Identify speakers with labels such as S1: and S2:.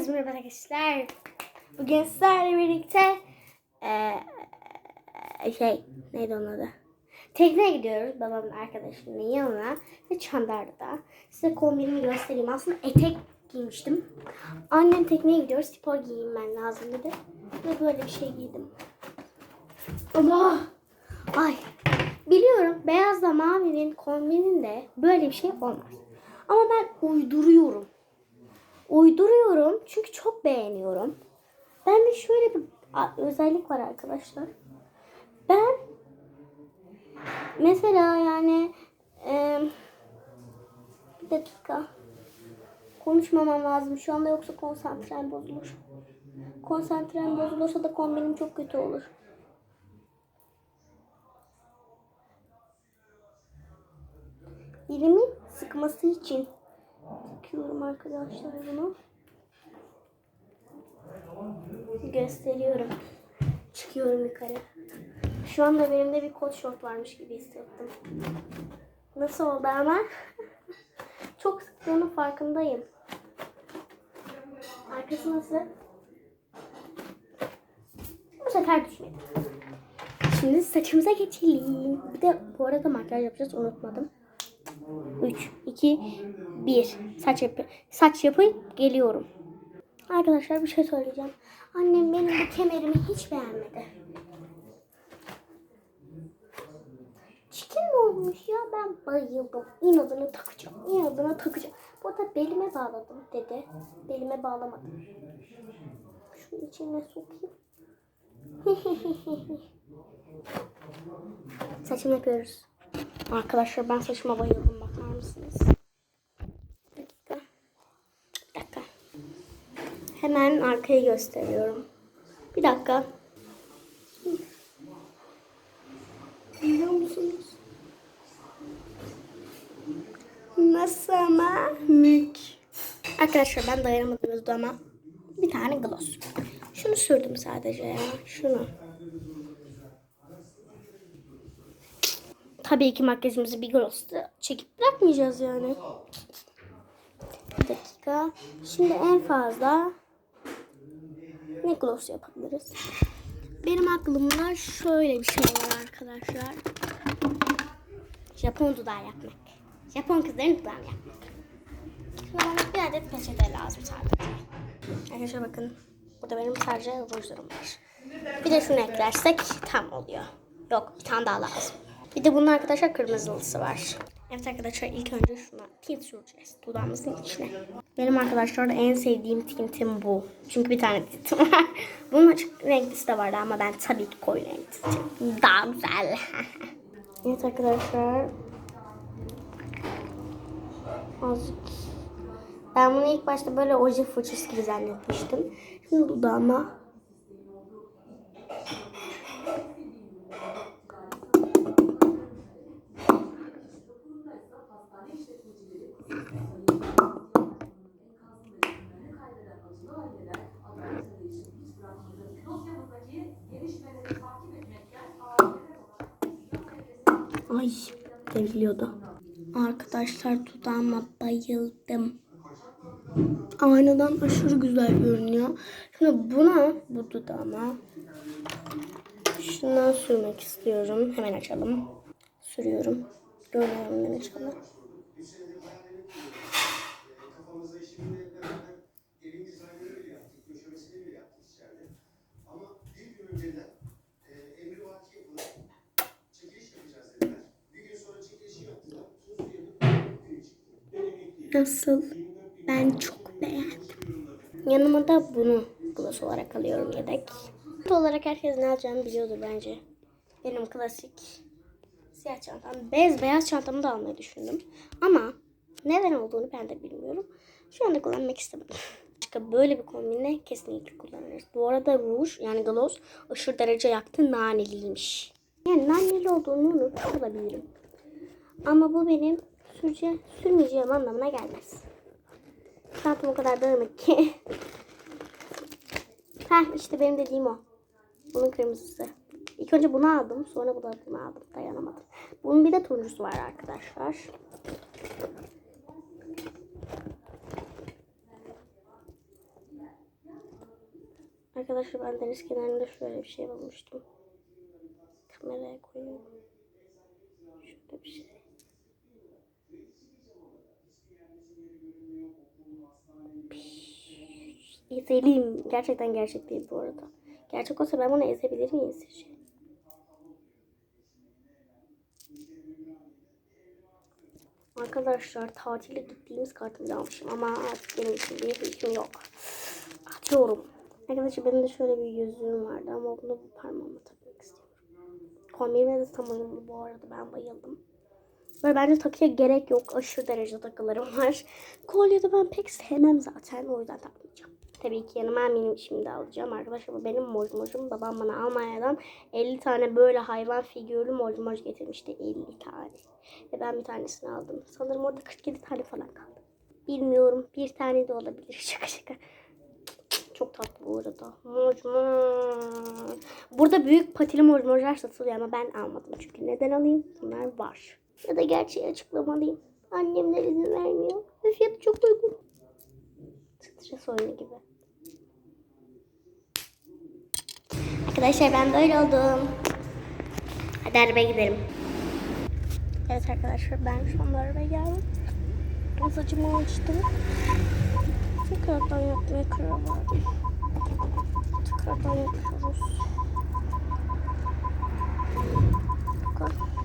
S1: Merhaba arkadaşlar. Bugün sizlerle birlikte eee, şey neydi onun adı? Tekneye gidiyoruz babamın arkadaşının yanına ve Çandarlı'da. Size kombinimi göstereyim. Aslında etek giymiştim. Annem tekneye gidiyor. Spor giyinmen lazım dedi. Ve böyle bir şey giydim. Allah! Ay! Biliyorum beyazla mavinin kombininde böyle bir şey olmaz. Ama ben uyduruyorum uyduruyorum çünkü çok beğeniyorum. Ben de şöyle bir özellik var arkadaşlar. Ben mesela yani e, bir dakika konuşmamam lazım şu anda yoksa konsantrem bozulur. Konsantrem bozulursa da kombinim çok kötü olur. Dilimin sıkması için takıyorum arkadaşlar bunu. Gösteriyorum. Çıkıyorum yukarı. Şu anda benim de bir kot şort varmış gibi hissettim. Nasıl oldu ama? Çok sıktığının farkındayım. Arkası nasıl? Bu sefer düşmedi. Şimdi saçımıza geçelim. Bir de bu arada makyaj yapacağız unutmadım. 3, 2, 1. Saç yapı saç yapın geliyorum. Arkadaşlar bir şey söyleyeceğim. Annem benim bu kemerimi hiç beğenmedi. Çirkin mi olmuş ya? Ben bayıldım. İnadına takacağım. İnadına takacağım. Bu arada belime bağladım dedi. Belime bağlamadım. Şunun içine sokayım. Saçımı yapıyoruz. Arkadaşlar ben saçıma bayıldım bakar mısınız? Bir dakika. Bir dakika. Hemen arkayı gösteriyorum. Bir dakika. Biliyor musunuz? Nasıl ama? Mük. Arkadaşlar ben dayanamadım dudağıma. Bir tane gloss. Şunu sürdüm sadece ya. Şunu. Tabii ki makyajımızı bir gloss'ta çekip bırakmayacağız yani. Bir dakika. Şimdi en fazla ne gloss yapabiliriz? Benim aklımda şöyle bir şey var arkadaşlar. Japon dudağı yapmak. Japon kızların dudağını yapmak. Şimdi bir adet peçete lazım sadece. Arkadaşlar bakın. Burada benim sadece rujlarım var. Bir de şunu eklersek tam oluyor. Yok bir tane daha lazım. Bir de bunun arkadaşlar kırmızılısı var. Evet arkadaşlar ilk önce şuna tint süreceğiz dudağımızın içine. Benim arkadaşlar en sevdiğim tintim bu. Çünkü bir tane tintim var. Bunun açık renklisi de vardı ama ben tabii ki koyu renk tintim. Daha güzel. evet arkadaşlar. Azıcık. Ben bunu ilk başta böyle oje fırçası gibi zannetmiştim. Şimdi dudağıma Ay devriliyordu. Arkadaşlar dudağıma bayıldım. Aynadan aşırı güzel görünüyor. Şimdi buna bu dudağıma şundan sürmek istiyorum. Hemen açalım. Sürüyorum. Görüyorum ben inşallah.
S2: Kafamızda şimdi beraber evin dizaynını bile yaptık, döşemesini bile yaptık içeride. Ama bir gün önceden e, emri vaki yapılıp çekiliş yapacağız dediler. Bir gün sonra çekilişi yaptılar. Tuz yerine.
S1: Nasıl? Ben çok beğendim. Yanıma da bunu gloss olarak alıyorum yedek. Gloss olarak herkes ne alacağını biliyordur bence. Benim klasik siyah çantam. Bez beyaz çantamı da almayı düşündüm. Ama neden olduğunu ben de bilmiyorum. Şu anda kullanmak istemedim. Başka böyle bir kombinle kesinlikle kullanırız. Bu arada ruj yani gloss aşırı derece yaktı naneliymiş. Yani naneli olduğunu unutmuş olabilirim. Ama bu benim sürece, sürmeyeceğim anlamına gelmez. Çantam o kadar dağınık ki. Heh işte benim dediğim o. Bunun kırmızısı. İlk önce bunu aldım. Sonra bu da bunu aldım. Dayanamadım. Bunun bir de turuncusu var arkadaşlar. Arkadaşlar ben deniz kenarında şöyle bir şey bulmuştum. Kameraya koyuyorum. Şöyle bir şey. Ezelim. Gerçekten gerçek değil bu arada. Gerçek olsa ben bunu ezebilir miyim sizce? Arkadaşlar tatile gittiğimiz kartımı almışım ama benim için bir fikrim yok. Atıyorum. Arkadaşlar benim de şöyle bir yüzüğüm vardı ama bunu bu parmağıma takmak istiyorum. Kombinime de tam bu arada ben bayıldım. Böyle bence takıya gerek yok. Aşırı derece takılarım var. Kolye de ben pek sevmem zaten. O yüzden takmayacağım. Tabii ki yanıma benim şimdi alacağım. Arkadaşlar bu benim mojmojum. Babam bana Almanya'dan 50 tane böyle hayvan figürlü mojmoj getirmişti. 50 tane. Ve ben bir tanesini aldım. Sanırım orada 47 tane falan kaldı. Bilmiyorum. Bir tane de olabilir. Şaka şaka. Çok tatlı bu arada. Mojmoj. Burada büyük patili mojmojlar satılıyor ama ben almadım. Çünkü neden alayım? Bunlar var. Ya da gerçeği açıklamalıyım. Annemler izin vermiyor. Ve fiyatı çok uygun. Stres oyunu gibi. Arkadaşlar ben böyle oldum. Hadi arabaya gidelim. Evet arkadaşlar ben şu anda arabaya geldim. Saçımı açtım. Tekrardan yapmaya karar verdim. Tekrardan yapıyoruz. Bakın.